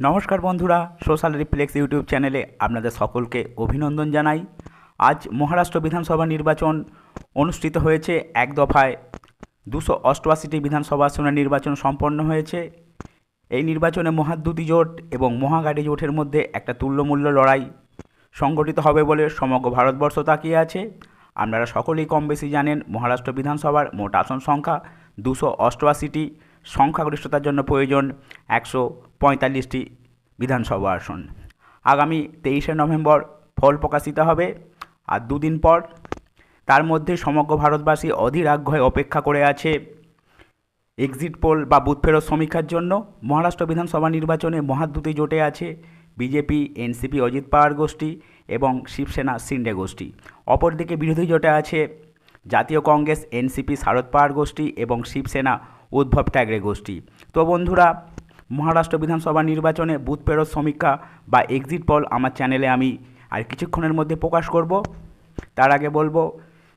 নমস্কার বন্ধুরা, social reflex YouTube চ্যানেলে আপনাদের সকলকে অভিনন্দন জানাই। আজ মহারাষ্ট্র বিধানসভা নির্বাচন অনুষ্ঠিত হয়েছে এক দফায়। দুশো অষ্টআশিটি বিধানসভা আসনের নির্বাচন সম্পন্ন হয়েছে। এই নির্বাচনে মহাদ্যুতি জোট এবং মহাগাড়ি জোটের মধ্যে একটা তুল্যমূল্য লড়াই সংগঠিত হবে বলে সমগ্র ভারতবর্ষ তাকিয়ে আছে। আপনারা সকলেই কম বেশি জানেন, মহারাষ্ট্র বিধানসভার মোট আসন সংখ্যা দুশো অষ্টআশিটি। সংখ্যাগরিষ্ঠতার জন্য প্রয়োজন একশো পঁয়তাল্লিশটি বিধানসভা আসন। আগামী তেইশে নভেম্বর ফল প্রকাশিত হবে, আর দুদিন পর তার মধ্যে সমগ্র ভারতবাসী অধীর আগ্রহে অপেক্ষা করে আছে এক্সিট পোল বা বুথ ফেরত সমীক্ষার জন্য। মহারাষ্ট্র বিধানসভা নির্বাচনে মহাদ্যুতি জোটে আছে, বিজেপি, এনসিপি, অজিত পাওয়ার গোষ্ঠী এবং শিবসেনা, সিন্ডে গোষ্ঠী। অপরদিকে বিরোধী জোটে আছে জাতীয় কংগ্রেস, এনসিপি, শারদ পাওয়ার গোষ্ঠী এবং শিবসেনা উদ্ভব ট্যাগরে গোষ্ঠী। তো বন্ধুরা, মহারাষ্ট্র বিধানসভা নির্বাচনে বুথ ফেরত সমীক্ষা বা এক্সিট পল আমার চ্যানেলে আমি আর কিছুক্ষণের মধ্যে প্রকাশ করব। তার আগে বলব,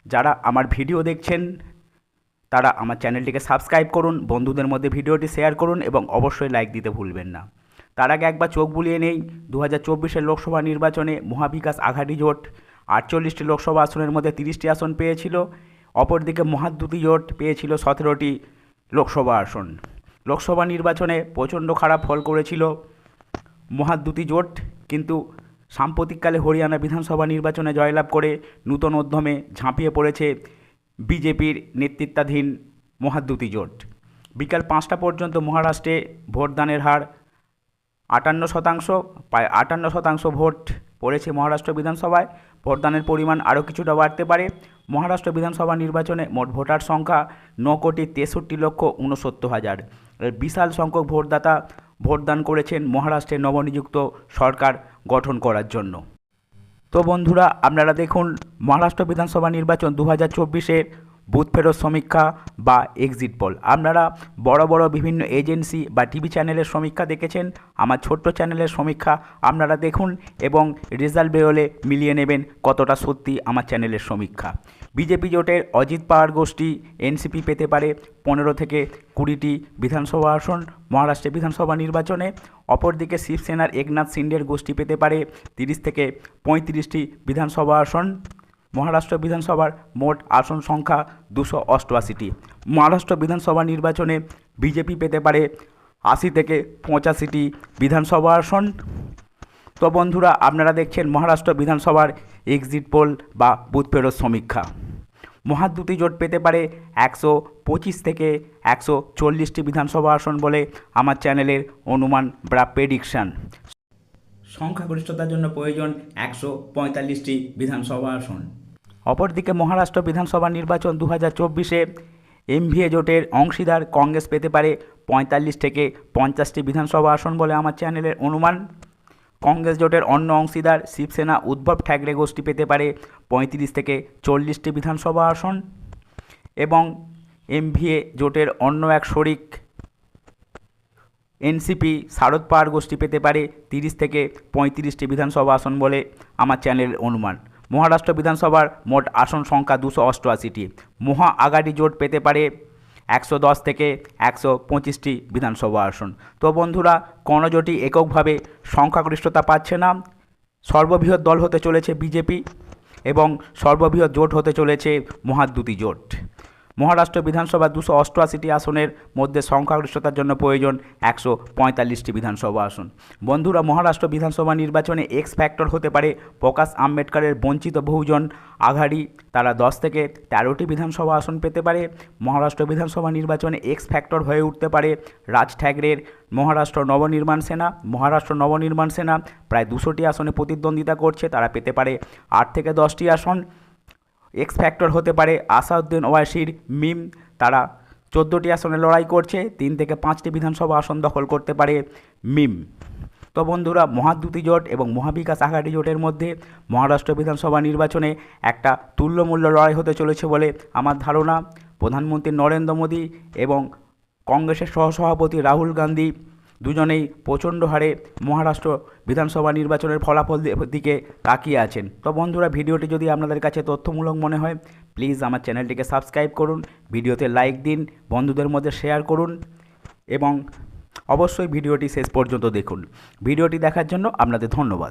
যারা আমার ভিডিও দেখছেন, তারা আমার চ্যানেলটিকে সাবস্ক্রাইব করুন, বন্ধুদের মধ্যে ভিডিওটি শেয়ার করুন এবং অবশ্যই লাইক দিতে ভুলবেন না। তার আগে একবার চোখ বুলিয়ে নেই দু হাজার লোকসভা নির্বাচনে মহাবিকাশ আঘাটি জোট আটচল্লিশটি লোকসভা আসনের মধ্যে তিরিশটি আসন পেয়েছিল, অপরদিকে মহাদ্যুতি জোট পেয়েছিল সতেরোটি লোকসভা আসন। লোকসভা নির্বাচনে প্রচণ্ড খারাপ ফল করেছিল মহাদ্যুতি জোট, কিন্তু সাম্প্রতিককালে হরিয়ানা বিধানসভা নির্বাচনে জয়লাভ করে নূতন উদ্যমে ঝাঁপিয়ে পড়েছে বিজেপির নেতৃত্বাধীন মহাদ্যুতি জোট। বিকাল পাঁচটা পর্যন্ত মহারাষ্ট্রে ভোটদানের হার আটান্ন শতাংশ, প্রায় আটান্ন শতাংশ ভোট পড়েছে মহারাষ্ট্র বিধানসভায়। ভোটদানের পরিমাণ আরও কিছুটা বাড়তে পারে। মহারাষ্ট্র বিধানসভা নির্বাচনে মোট ভোটার সংখ্যা ন কোটি তেষট্টি লক্ষ ঊনসত্তর হাজার। বিশাল সংখ্যক ভোটদাতা ভোটদান করেছেন মহারাষ্ট্রে নবনিযুক্ত সরকার গঠন করার জন্য। তো বন্ধুরা, আপনারা দেখুন, মহারাষ্ট্র বিধানসভা নির্বাচন দু হাজার চব্বিশের বুথ ফেরত সমীক্ষা বা এক্সিট পোল আপনারা বড় বড় বিভিন্ন এজেন্সি বা টিভি চ্যানেলের সমীক্ষা দেখেছেন, আমার ছোট্ট চ্যানেলের সমীক্ষা আপনারা দেখুন এবং রেজাল্ট বেরোলে মিলিয়ে নেবেন কতটা সত্যি আমার চ্যানেলের সমীক্ষা। বিজেপি জোটের অজিত পাওয়ার গোষ্ঠী এনসিপি পেতে পারে পনেরো থেকে কুড়িটি বিধানসভা আসন, মহারাষ্ট্রের বিধানসভা নির্বাচনে। অপরদিকে শিবসেনার একনাথ সিন্ডের গোষ্ঠী পেতে পারে তিরিশ থেকে পঁয়ত্রিশটি বিধানসভা আসন। মহারাষ্ট্র বিধানসভার মোট আসন সংখ্যা দুশো অষ্টআশিটি। মহারাষ্ট্র বিধানসভা নির্বাচনে বিজেপি পেতে পারে আশি থেকে পঁচাশিটি বিধানসভা আসন। তো বন্ধুরা, আপনারা দেখছেন মহারাষ্ট্র বিধানসভার এক্সিট পোল বা বুথ ফেরত সমীক্ষা। মহাদ্যুতি জোট পেতে পারে একশো পঁচিশ থেকে একশো চল্লিশটি বিধানসভা আসন বলে আমার চ্যানেলের অনুমান বা প্রেডিকশান সংখ্যাগরিষ্ঠতার জন্য প্রয়োজন একশো পঁয়তাল্লিশটি বিধানসভা আসন। অপরদিকে মহারাষ্ট্র বিধানসভা নির্বাচন দু হাজার চব্বিশে এমভিএ জোটের অংশীদার কংগ্রেস পেতে পারে পঁয়তাল্লিশ থেকে পঞ্চাশটি বিধানসভা আসন বলে আমার চ্যানেলের অনুমান। কংগ্রেস জোটের অন্য অংশীদার শিবসেনা উদ্ভব ঠ্যাকরে গোষ্ঠী পেতে পারে পঁয়ত্রিশ থেকে চল্লিশটি বিধানসভা আসন। এবং এমভিএ জোটের অন্য এক শরিক এনসিপি শারদ পাওয়ার গোষ্ঠী পেতে পারে তিরিশ থেকে পঁয়ত্রিশটি বিধানসভা আসন বলে আমার চ্যানেলের অনুমান। মহারাষ্ট্র বিধানসভার মোট আসন সংখ্যা দুশো অষ্টআশিটি। মহা আগাডি জোট পেতে পারে একশো দশ থেকে একশো পঁচিশটি বিধানসভা আসন। তো বন্ধুরা কোনো জোটই এককভাবে সংখ্যাগরিষ্ঠতা পাচ্ছে না। সর্ববৃহৎ দল হতে চলেছে বিজেপি এবং সর্ববৃহৎ জোট হতে চলেছে মহাদ্যুতি জোট। মহারাষ্ট্র বিধানসভা দুশো অষ্টআশিটি আসনের মধ্যে সংখ্যাগরিষ্ঠতার জন্য প্রয়োজন একশো পঁয়তাল্লিশটি বিধানসভা আসন। বন্ধুরা, মহারাষ্ট্র বিধানসভা নির্বাচনে এক্স ফ্যাক্টর হতে পারে প্রকাশ আম্বেদকরের বঞ্চিত বহুজন আঘাড়ি। তারা দশ থেকে তেরোটি বিধানসভা আসন পেতে পারে। মহারাষ্ট্র বিধানসভা নির্বাচনে এক্স ফ্যাক্টর হয়ে উঠতে পারে রাজ ঠ্যাকরের মহারাষ্ট্র নবনির্মাণ সেনা, মহারাষ্ট্র নবনির্মাণ সেনা প্রায় দুশোটি আসনে প্রতিদ্বন্দ্বিতা করছে। তারা পেতে পারে আট থেকে দশটি আসন। এক্স ফ্যাক্টর হতে পারে। আসাউদ্দিন ওয়াসির মিম, তারা চোদ্দোটি আসনে লড়াই করছে, তিন থেকে পাঁচটি বিধানসভা আসন দখল করতে পারে মিম। তো বন্ধুরা, মহাদ্যুতি জোট এবং মহাবিকাশ আঘাড়ি জোটের মধ্যে মহারাষ্ট্র বিধানসভা নির্বাচনে একটা তুল্যমূল্য লড়াই হতে চলেছে বলে আমার ধারণা। প্রধানমন্ত্রী নরেন্দ্র মোদী এবং কংগ্রেসের সহসভাপতি রাহুল গান্ধী দুজনেই প্রচণ্ড হারে মহারাষ্ট্র বিধানসভা নির্বাচনের ফলাফল দিকে তাকিয়ে আছেন। তো বন্ধুরা, ভিডিওটি যদি আপনাদের কাছে তথ্যমূলক মনে হয় প্লিজ আমার চ্যানেলটিকে সাবস্ক্রাইব করুন, ভিডিওতে লাইক দিন, বন্ধুদের মধ্যে শেয়ার করুন এবং অবশ্যই ভিডিওটি শেষ পর্যন্ত দেখুন। ভিডিওটি দেখার জন্য আপনাদের ধন্যবাদ।